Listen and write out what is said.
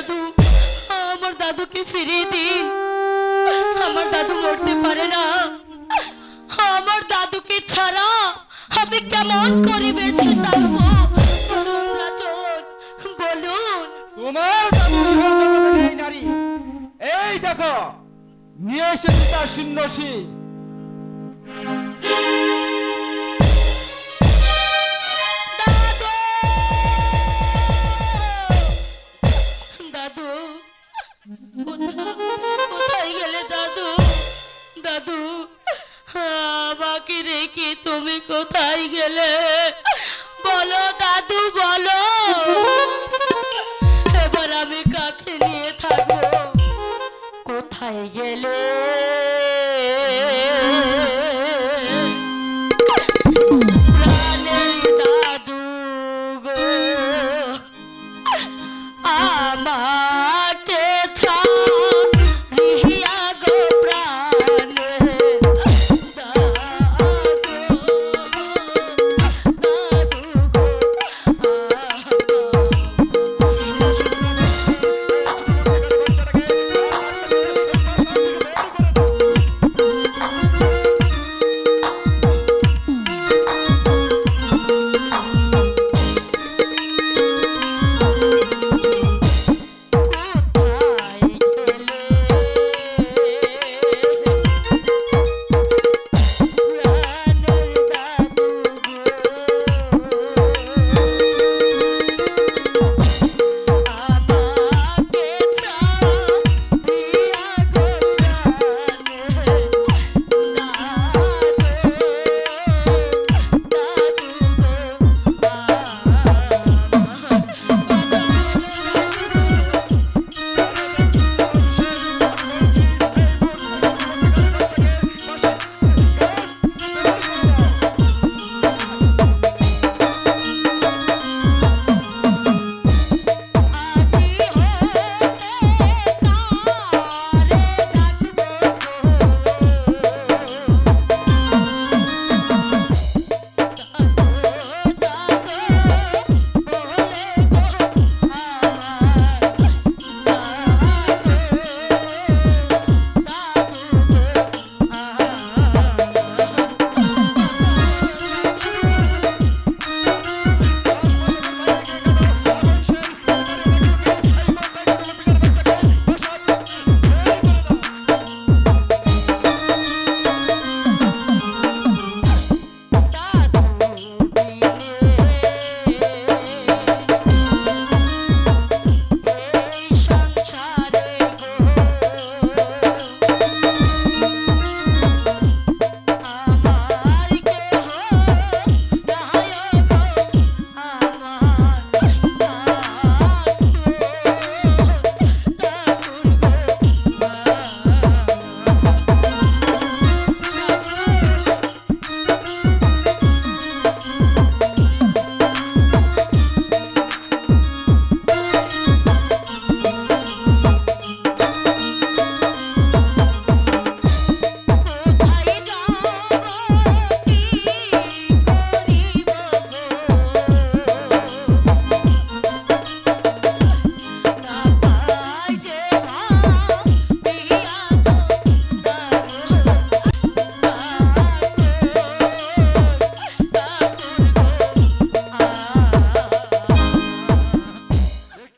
দাদু, আমার দাদুকে ফিরিয়ে দিন। আমার দাদু মরতে পারে না। আমার দাদুকে ছাড়া আমি কেমন করে বেঁচে থাকব? তোমার ইহল নারী। এই দেখো, নিয়ে এসেছি তার শূন্য সিং আমাকে রেখে তুমি কোথায় গেলে? বলো দাদু বলো।